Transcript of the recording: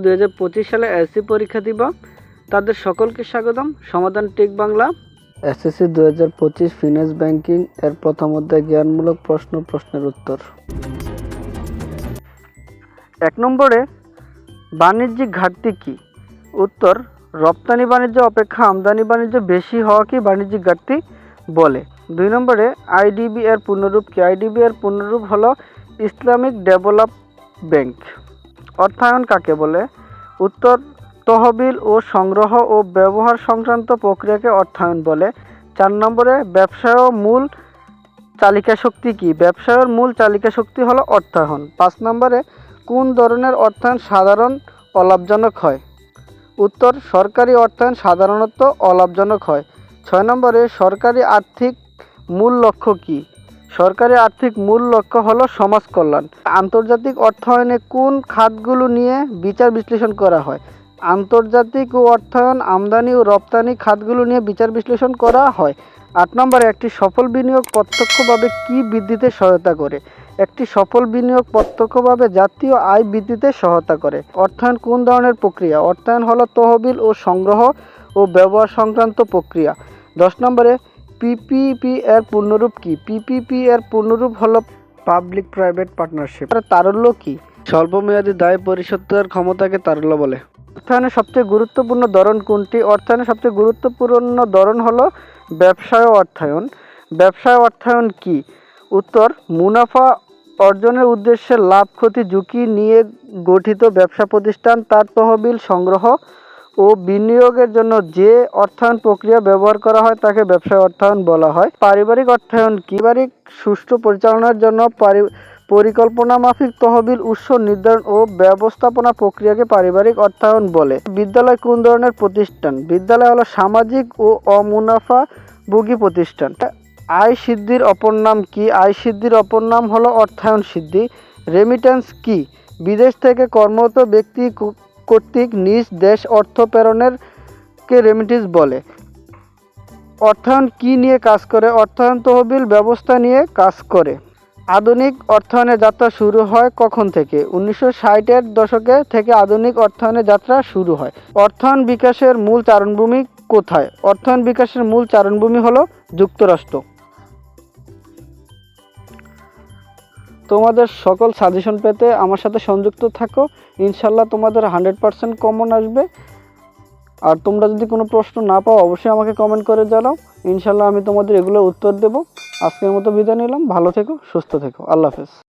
দুই হাজার পঁচিশ সালে এসসি পরীক্ষা দিব। তাদের সকলকে স্বাগতম। সমাধান টেক বাংলা। এসএসসি দুই হাজার পঁচিশ ফিনান্স ব্যাংকিং এর প্রথম অধ্যায় জ্ঞানমূলক প্রশ্ন প্রশ্নের উত্তর। এক নম্বরে বাণিজ্যিক ঘাটতি কি? উত্তর রপ্তানি বাণিজ্য অপেক্ষা আমদানি বাণিজ্য বেশি হওয়াকে বাণিজ্যিক ঘাটতি? বলে। দুই নম্বরে আইডিবি এর পূর্ণরূপ কি? আইডিবি এর পূর্ণরূপ হলো ইসলামিক ডেভেলপ ব্যাংক। অর্থায়ন কাকে বলে? উত্তর, তহবিল ও সংগ্রহ ও ব্যবহার সংক্রান্ত প্রক্রিয়াকে অর্থায়ন বলে। চার নম্বরে, ব্যবসায় মূল চালিকা শক্তি কি? ব্যবসায়ের মূল চালিকা শক্তি হলো অর্থায়ন। পাঁচ নম্বরে, কোন ধরনের অর্থায়ন সাধারণ অলাভজনক হয়? উত্তর, সরকারি অর্থায়ন সাধারণত অলাভজনক হয়। ছয় নম্বরে, সরকারি আর্থিক মূল লক্ষ্য কি? সরকারি আর্থিক মূল লক্ষ্য হলো সমাজ কল্যাণ। আন্তর্জাতিক অর্থায়নে কোন খাতগুলো নিয়ে বিচার বিশ্লেষণ করা হয়? আন্তর্জাতিক ও অর্থায়ন, আমদানি ও রপ্তানি খাতগুলো নিয়ে বিচার বিশ্লেষণ করা হয়। আট নম্বরে, একটি সফল বিনিয়োগ প্রত্যক্ষভাবে কি বৃদ্ধিতে সহায়তা করে? একটি সফল বিনিয়োগ প্রত্যক্ষভাবে জাতীয় আয় বৃদ্ধিতে সহায়তা করে। অর্থায়ন কোন ধরনের প্রক্রিয়া? অর্থায়ন হলো তহবিল ও সংগ্রহ ও ব্যবহার সংক্রান্ত প্রক্রিয়া। দশ নম্বরে পিপিপি এর পূর্ণরূপ কি? পিপিপি এর পূর্ণরূপ হলো পাবলিক প্রাইভেট পার্টনারশিপ তারল্য কি? স্বল্পমেয়াদী দায় পরিশোধের ক্ষমতাকে তারল্য বলে। অর্থায়নের সবচেয়ে গুরুত্বপূর্ণ ধরন কোনটি? অর্থায়নের সবচেয়ে গুরুত্বপূর্ণ ধরন হলো ব্যবসায় অর্থায়ন। ব্যবসায় অর্থায়ন কি? উত্তর মুনাফা অর্জনের উদ্দেশ্যে লাভ ক্ষতি ঝুঁকি নিয়ে গঠিত ব্যবসা প্রতিষ্ঠান তার তহবিল সংগ্রহ ও বিনিয়োগের জন্য যে অর্থায়ন প্রক্রিয়া ব্যবহার করা হয় তাকে ব্যবসায় অর্থায়ন বলা হয়। পারিবারিক অর্থায়ন কি? পারিবারিক সুষ্ঠু পরিচালনার জন্য পারি, পরিকল্পনা মাফিক তহবিল উৎস নির্ধারণ ও ব্যবস্থাপনা প্রক্রিয়াকে পারিবারিক অর্থায়ন বলে। বিদ্যালয় কোন ধরনের প্রতিষ্ঠান? বিদ্যালয় হলো সামাজিক ও অমুনাফা ভোগী প্রতিষ্ঠান। আয় সিদ্ধির অপর নাম কি? আয় সিদ্ধির অপর নাম হলো অর্থায়ন সিদ্ধি। রেমিটেন্স কি? বিদেশ থেকে কর্মরত ব্যক্তি কর্তৃক নিজ দেশ অর্থ প্রেরণের কে রেমিটেন্স বলে। অর্থায়ন কি নিয়ে কাজ করে? অর্থায়ন তহবিল ব্যবস্থা নিয়ে কাজ করে। আধুনিক অর্থায়নের যাত্রা শুরু হয় কখন থেকে? উনিশশো ষাটের দশকে থেকে আধুনিক অর্থায়নের যাত্রা শুরু হয়। অর্থায়ন বিকাশের মূল চারণভূমি কোথায়? অর্থায়ন বিকাশের মূল চারণভূমি হলো যুক্তরাষ্ট্র। তোমাদের সকল সাজেশন পেতে আমার সাথে সংযুক্ত থাকো। ইনশাল্লাহ তোমাদের হান্ড্রেড পারসেন্ট কমন আসবে। আর তোমরা যদি কোনো প্রশ্ন না পাও, অবশ্যই আমাকে কমেন্ট করে জানাও। ইনশাল্লাহ আমি তোমাদের এগুলোর উত্তর দেবো। আজকের মতো বিদায় নিলাম। ভালো থেকো, সুস্থ থেকো। আল্লাহ হাফেজ।